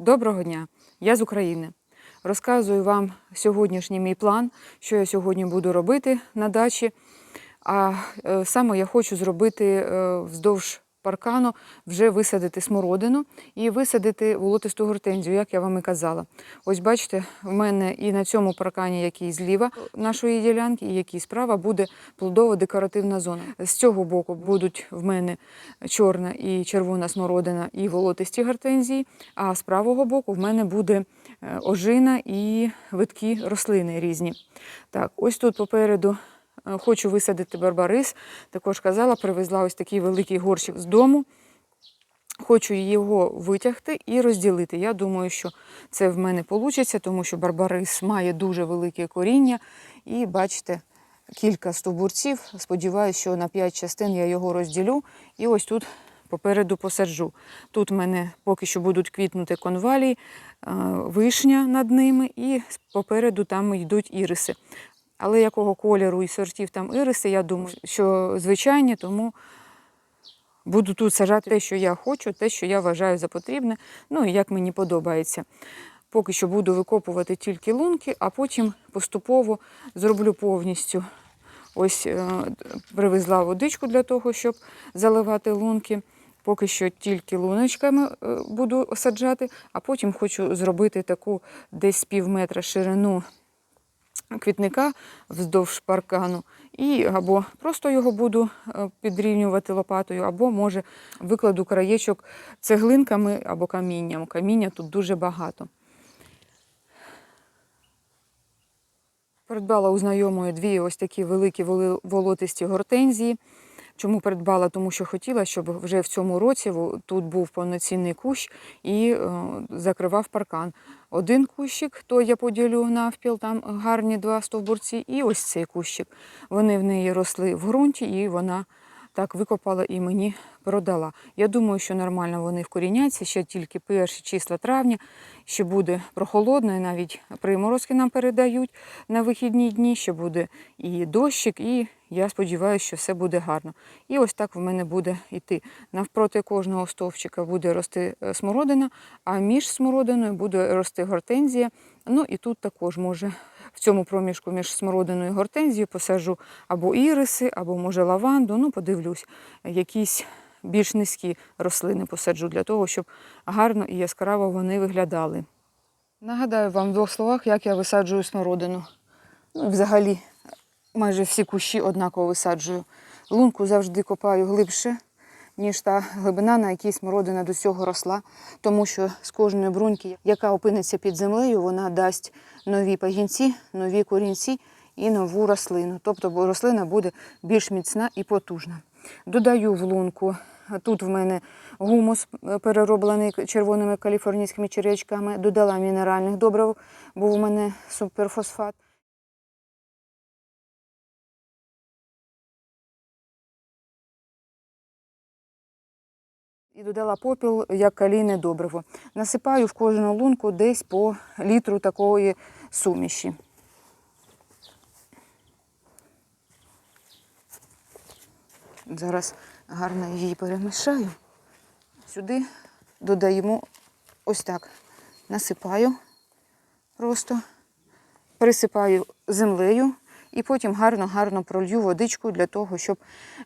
Доброго дня! Я з України. Розказую вам сьогоднішній мій план, що я сьогодні буду робити на дачі. А е, саме я хочу зробити е, вздовж паркану, вже висадити смородину і висадити волотисту гортензію, як я вам і казала. Ось бачите, в мене і на цьому паркані, який зліва нашої ділянки, і який справа, буде плодово-декоративна зона. З цього боку будуть в мене чорна і червона смородина і волотисті гортензії, а з правого боку в мене буде е, ожина і виткі рослини різні. Так, ось тут попереду хочу висадити барбарис. Також казала, привезла ось такий великий горщик з дому. Хочу його витягти і розділити. Я думаю, що це в мене вийде, тому що барбарис має дуже велике коріння. І бачите, кілька стовбурців. Сподіваюся, що на 5 частин я його розділю. І ось тут попереду посаджу. Тут в мене поки що будуть квітнути конвалії, е, вишня над ними, і попереду там йдуть іриси. Але якого кольору і сортів там іриси, я думаю, що звичайні, тому буду тут сажати те, що я хочу, те, що я вважаю за потрібне, ну і як мені подобається. Поки що буду викопувати тільки лунки, а потім поступово зроблю повністю. Ось е, привезла водичку для того, щоб заливати лунки. Поки що тільки луночками е, буду саджати, а потім хочу зробити таку десь пів метра ширину квітника вздовж паркану, і або просто його буду е, підрівнювати лопатою, або може викладу краєчок цеглинками або камінням. Каміння тут дуже багато. Придбала у знайомої дві ось такі великі волотисті гортензії. Чому придбала? Тому що хотіла, щоб вже в цьому році тут був повноцінний кущ і е, закривав паркан. Один кущик, то я поділю навпіл, там гарні два стовбурці, і ось цей кущик. Вони в неї росли в ґрунті, і вона так викопала і мені продала. Я думаю, що нормально вони вкоріняться ще тільки перші числа травня, ще буде прохолодно, і навіть приморозки нам передають на вихідні дні, ще буде і дощик, і я сподіваюся, що все буде гарно. І ось так в мене буде йти. Навпроти кожного стовпчика буде рости е, смородина, а між смородиною буде рости гортензія. Ну і тут також може в цьому проміжку між смородиною і гортензією посаджу або іриси, або може лаванду. Ну, подивлюсь, якісь більш низькі рослини посаджу для того, щоб гарно і яскраво вони виглядали. Нагадаю вам в двох словах, як я висаджую смородину. Ну, взагалі, майже всі кущі однаково висаджую. Лунку завжди копаю глибше, ніж та глибина, на якій смородина до цього росла, тому що з кожної бруньки, яка опиниться під землею, вона дасть нові пагінці, нові корінці і нову рослину. Тобто рослина буде більш міцна і потужна. Додаю в лунку. Тут в мене гумус е, перероблений червоними каліфорнійськими черечками. Додала мінеральних добрив, був у мене суперфосфат. І додала попіл як калійне добриво. Насипаю в кожну лунку десь по літру такої суміші. Зараз гарно її перемішаю. Сюди додаємо ось так. Насипаю просто, присипаю землею і потім гарно-гарно пролью водичку для того, щоб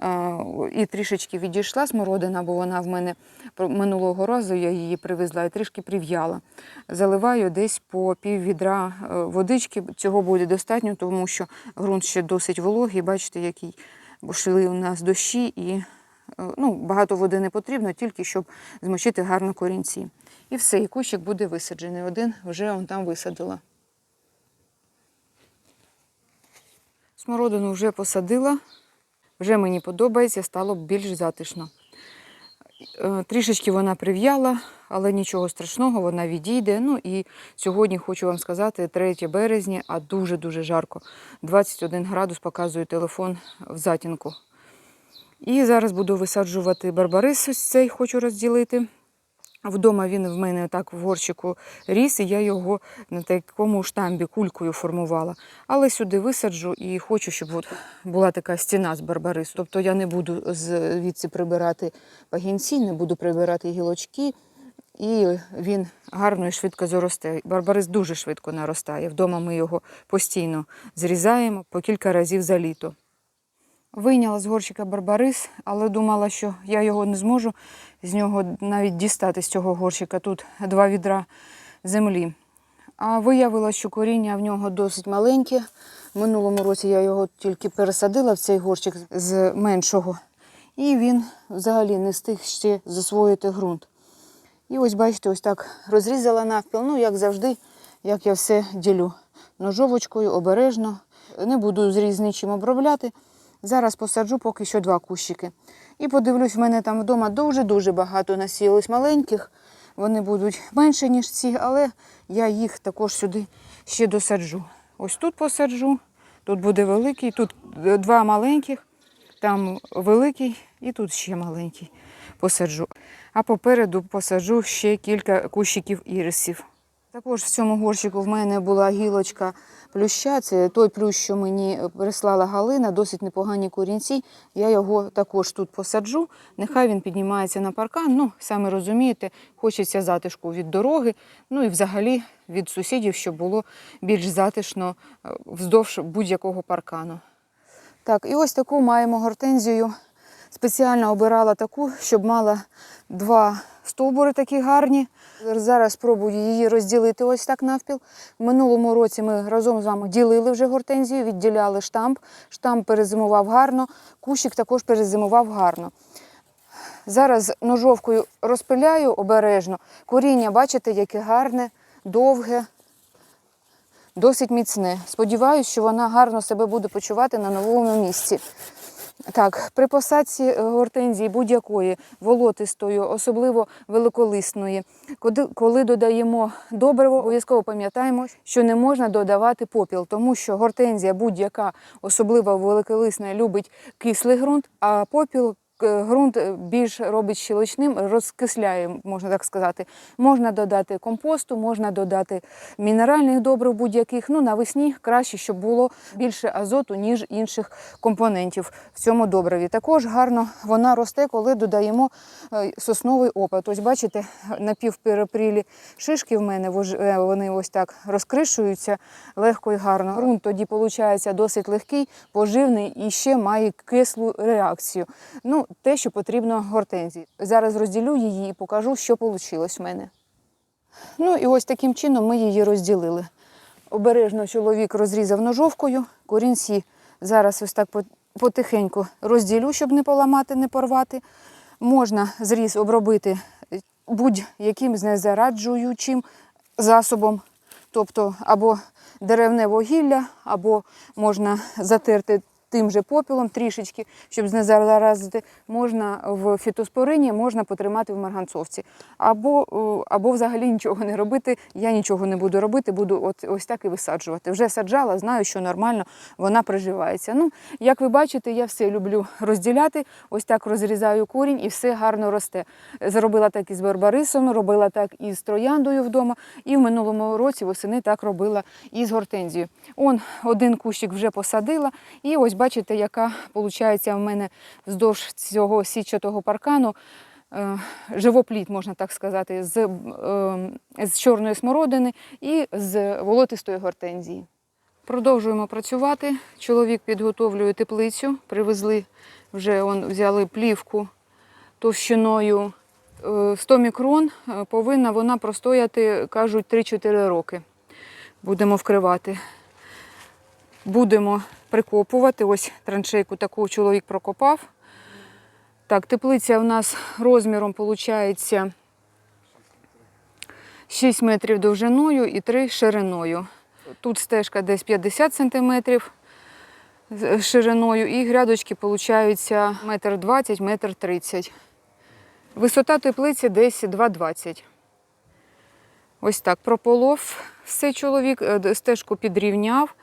е, і трішечки відійшла смородина, бо вона в мене минулого разу я її привезла і трішки прив'яла. Заливаю десь по пів відра е, водички. Цього буде достатньо, тому що ґрунт ще досить вологий. Бачите, який бо йшли у нас дощі і е, ну, багато води не потрібно, тільки щоб змочити гарно корінці. І все, і кущик буде висаджений. Один вже он там висадила. Смородину вже посадила, вже мені подобається, стало більш затишно. Е, Трішечки вона прив'яла, але нічого страшного, вона відійде. Ну і сьогодні хочу вам сказати, 3 березня, а дуже-дуже жарко. 21 градус показує телефон в затінку. І зараз буду висаджувати барбарис, ось цей хочу розділити. Вдома він в мене так в горщику ріс, і я його на такому штамбі кулькою формувала. Але сюди висаджу і хочу, щоб от була така стіна з барбарису. Тобто я не буду звідси прибирати пагінці, не буду прибирати гілочки. і він гарно і швидко заросте. Барбарис дуже швидко наростає. Вдома ми його постійно зрізаємо по кілька разів за літо. Вийняла з горщика барбарис, але думала, що я його не зможу з нього навіть дістати з цього горщика. Тут два відра землі. А виявилося, що коріння в нього досить маленьке. Минулому році я його тільки пересадила в цей горщик з меншого. І він взагалі не встиг ще засвоїти ґрунт. І ось бачите, ось так розрізала навпіл. Ну, як завжди, як я все ділю. Ножовочкою, обережно. Не буду зріз нічим обробляти. Зараз посаджу поки що два кущики. І подивлюсь, в мене там вдома дуже-дуже багато насілось маленьких. Вони будуть менше, ніж ці, але я їх також сюди ще досаджу. Ось тут посаджу, тут буде великий, тут е, два маленьких, там великий і тут ще маленький посаджу. А попереду посаджу ще кілька кущиків ірисів. Також в цьому горщику в мене була гілочка плюща. Це той плющ, що мені прислала Галина, досить непогані корінці. Я його також тут посаджу. Нехай він піднімається на паркан. Ну, саме розумієте, хочеться затишку від дороги, ну і взагалі від сусідів, щоб було більш затишно е, вздовж будь-якого паркану. Так, і ось таку маємо гортензію. Спеціально обирала таку, щоб мала два стовбури такі гарні. Зараз спробую її розділити ось так навпіл. В минулому році ми разом з вами ділили вже гортензію, відділяли штамп. Штамп перезимував гарно, кущик також перезимував гарно. Зараз ножовкою розпиляю обережно. Коріння, бачите, яке гарне, довге, досить міцне. Сподіваюсь, що вона гарно себе буде почувати на новому місці. Так, при посадці е, гортензії будь-якої волотистої, особливо великолисної, коли, додаємо добриво, обов'язково пам'ятаємо, що не можна додавати попіл, тому що гортензія будь-яка, особливо великолисна, любить кислий ґрунт, а попіл ґрунт е, більш робить щелочним, розкисляє, можна так сказати. Можна додати компосту, можна додати мінеральних добрив будь-яких. Ну, навесні краще, щоб було більше азоту, ніж інших компонентів в цьому добриві. Також гарно вона росте, коли додаємо е, сосновий опад. Ось бачите, напівперепрілі шишки в мене, е, вони ось так розкришуються легко і гарно. Грунт тоді виходить досить легкий, поживний і ще має кислу реакцію. Ну, те, що потрібно гортензії. Зараз розділю її і покажу, що вийшло в мене. Ну і ось таким чином ми її розділили. Обережно чоловік розрізав ножовкою, корінці зараз ось так потихеньку розділю, щоб не поламати, не порвати. Можна зріз обробити будь-яким знезараджуючим засобом, тобто або деревне вугілля, або можна затерти тим же попілом трішечки, щоб не заразити. Можна в фітоспорині, можна потримати в марганцовці. Або, е, або взагалі нічого не робити. Я нічого не буду робити, буду от, ось так і висаджувати. Вже саджала, знаю, що нормально вона приживається. Ну, як ви бачите, я все люблю розділяти. Ось так розрізаю корінь і все гарно росте. Зробила так і з барбарисом, робила так і з трояндою вдома. І в минулому році восени так робила і з гортензією. Он один кущик вже посадила. І ось бачите, яка виходить в мене вздовж цього сітчатого паркану. е, Живопліт, можна так сказати, з, е, з чорної смородини і з волотистої гортензії. Продовжуємо працювати. Чоловік підготовлює теплицю. Привезли вже он, взяли плівку товщиною е, 100 мікрон. Е, Повинна вона простояти, кажуть, 3-4 роки. Будемо вкривати. Будемо прикопувати. Ось траншейку таку чоловік прокопав. Так, теплиця у нас розміром виходить 6 метрів довжиною і 3 шириною. Тут стежка десь 50 сантиметрів з- шириною і грядочки получаються метр 20, метр 30. Висота теплиці десь 2,20. Ось так прополов все чоловік, е, стежку підрівняв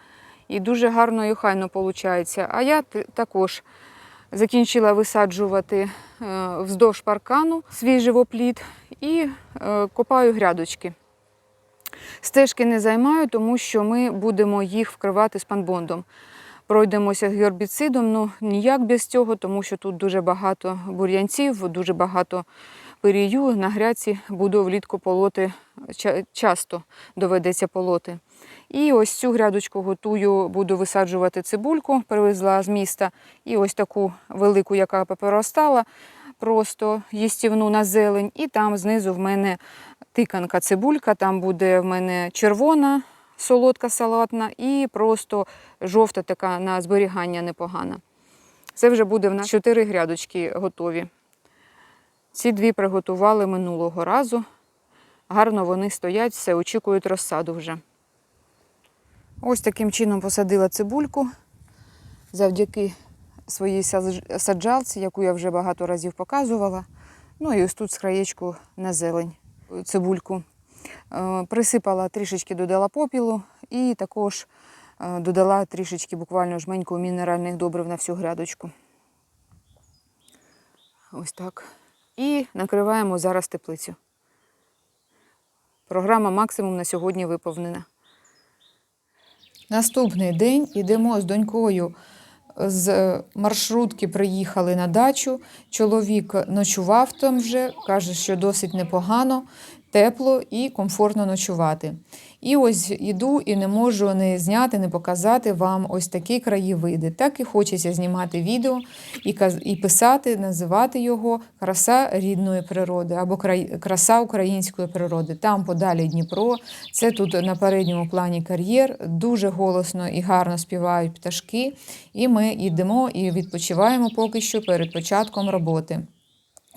і дуже гарно і охайно виходить. А я також закінчила висаджувати е, вздовж паркану свій живопліт і е, копаю грядочки. Стежки не займаю, тому що ми будемо їх вкривати спанбондом. Пройдемося гербіцидом, ну ніяк без цього, тому що тут дуже багато бур'янців, дуже багато пирію на гряці буду влітку полоти, часто доведеться полоти. І ось цю грядочку готую, буду висаджувати цибульку, привезла з міста. І ось таку велику, яка попростала, просто їстівну на зелень. І там знизу в мене тиканка цибулька, там буде в мене червона, солодка салатна і просто жовта така на зберігання непогана. Це вже буде в нас чотири грядочки готові. Ці дві приготували минулого разу. Гарно вони стоять, все, очікують розсаду вже. Ось таким чином посадила цибульку завдяки своїй саджалці, яку я вже багато разів показувала. Ну і ось тут з краєчку на зелень цибульку. Е, Присипала трішечки додала попілу і також е, додала трішечки буквально жменьку мінеральних добрив на всю грядочку. Ось так. І накриваємо зараз теплицю. Програма максимум на сьогодні виповнена. Наступний день йдемо з донькою з маршрутки приїхали на дачу. Чоловік ночував там вже, каже, що досить непогано, тепло і комфортно ночувати. І ось іду і не можу не зняти, не показати вам ось такі краєвиди. Так і хочеться знімати відео і, і писати, називати його краса рідної природи або краса української природи. Там подалі Дніпро. Це тут на передньому плані кар'єр. Дуже голосно і гарно співають пташки. І ми йдемо і відпочиваємо поки що перед початком роботи.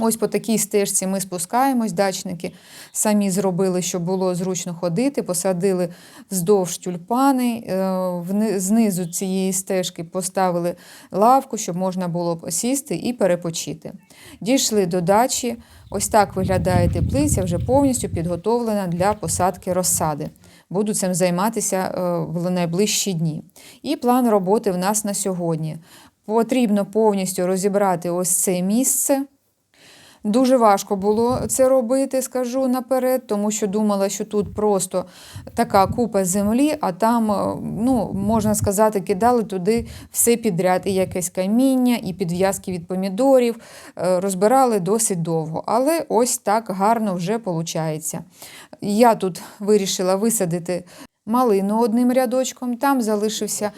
Ось по такій стежці ми спускаємось, дачники самі зробили, щоб було зручно ходити, посадили вздовж тюльпани, е, знизу цієї стежки поставили лавку, щоб можна було посісти і перепочити. Дійшли до дачі. Ось так виглядає теплиця, вже повністю підготовлена для посадки розсади. Буду цим займатися е, в найближчі дні. І план роботи в нас на сьогодні. Потрібно повністю розібрати ось це місце. Дуже важко було це робити, скажу наперед, тому що думала, що тут просто така купа землі, а там, е, ну, можна сказати, кидали туди все підряд. І якесь каміння, і підв'язки від помідорів. Е, Розбирали досить довго. Але ось так гарно вже виходить. Я тут вирішила висадити малину одним рядочком, там залишився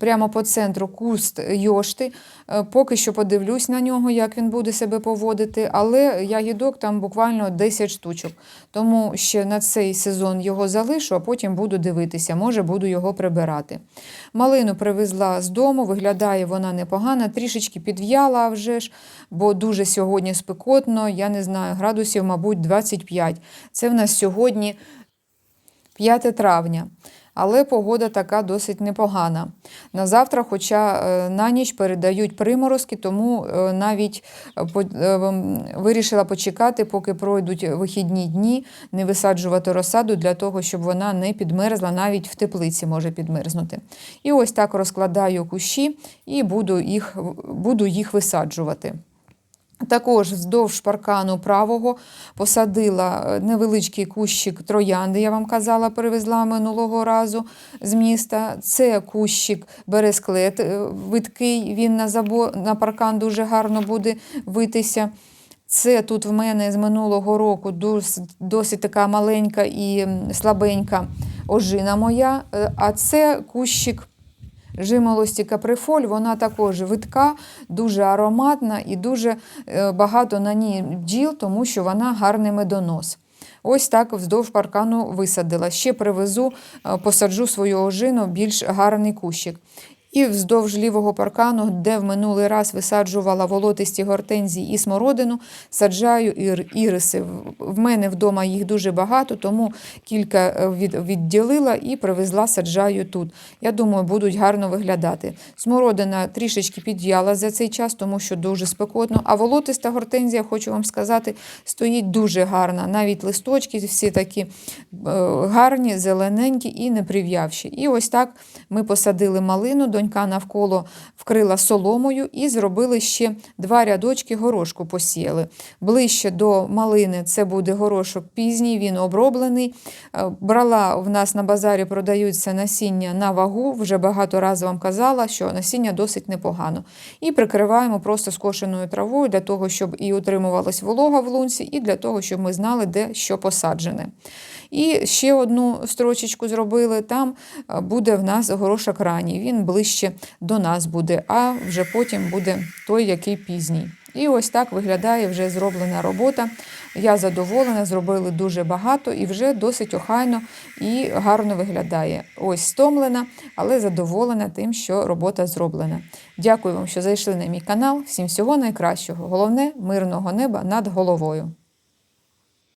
прямо по центру куст йошти. Е, Поки що подивлюсь на нього, як він буде себе поводити, але ягідок там буквально 10 штучок. Тому ще на цей сезон його залишу, а потім буду дивитися, може буду його прибирати. Малину привезла з дому, виглядає вона непогано, трішечки підв'яла вже ж, бо дуже сьогодні спекотно, я не знаю, градусів, мабуть, 25. Це в нас сьогодні 5 травня. Але погода така досить непогана. На завтра, хоча е, на ніч передають приморозки, тому е, навіть е, вирішила почекати, поки пройдуть вихідні дні, не висаджувати розсаду для того, щоб вона не підмерзла, навіть в теплиці може підмерзнути. І ось так розкладаю кущі і буду їх, буду їх висаджувати. Також вздовж паркану правого посадила е, невеличкий кущик троянди, я вам казала, привезла минулого разу з міста. Це кущик бересклет е, виткий, він на, забо... на паркан дуже гарно буде витися. Це тут в мене з минулого року досить така маленька і слабенька ожина моя, е, а це кущик жимолості каприфоль, вона також витка, дуже ароматна і дуже е, багато на ній бджіл, тому що вона гарний медонос. Ось так вздовж паркану висадила. Ще привезу, е, посаджу свою ожину, більш гарний кущик. І вздовж лівого паркану, де в минулий раз висаджувала волотисті гортензії і смородину, саджаю ір- іриси. В- мене вдома їх дуже багато, тому кілька е, від, відділила і привезла, саджаю тут. Я думаю, будуть гарно виглядати. Смородина трішечки підв'яла за цей час, тому що дуже спекотно. А волотиста гортензія, хочу вам сказати, стоїть дуже гарна. Навіть листочки всі такі е, гарні, зелененькі і не прив'явші. І ось так ми посадили малину. Донька рівненька навколо вкрила соломою і зробили ще два рядочки горошку посіяли. Ближче до малини це буде горошок пізній, він оброблений. Е, Брала в нас на базарі продаються насіння на вагу. Вже багато разів вам казала, що насіння досить непогано. І прикриваємо просто скошеною травою для того, щоб і утримувалась волога в лунці, і для того, щоб ми знали, де що посаджене. І ще одну строчечку зробили. Там е, буде в нас горошок ранній. Він ближче до нас буде, а вже потім буде той, який пізній. І ось так виглядає вже зроблена робота. Я задоволена, зробили дуже багато і вже досить охайно і гарно виглядає. Ось стомлена, але задоволена тим, що робота зроблена. Дякую вам, що зайшли на мій канал. Всім всього найкращого. Головне мирного неба над головою.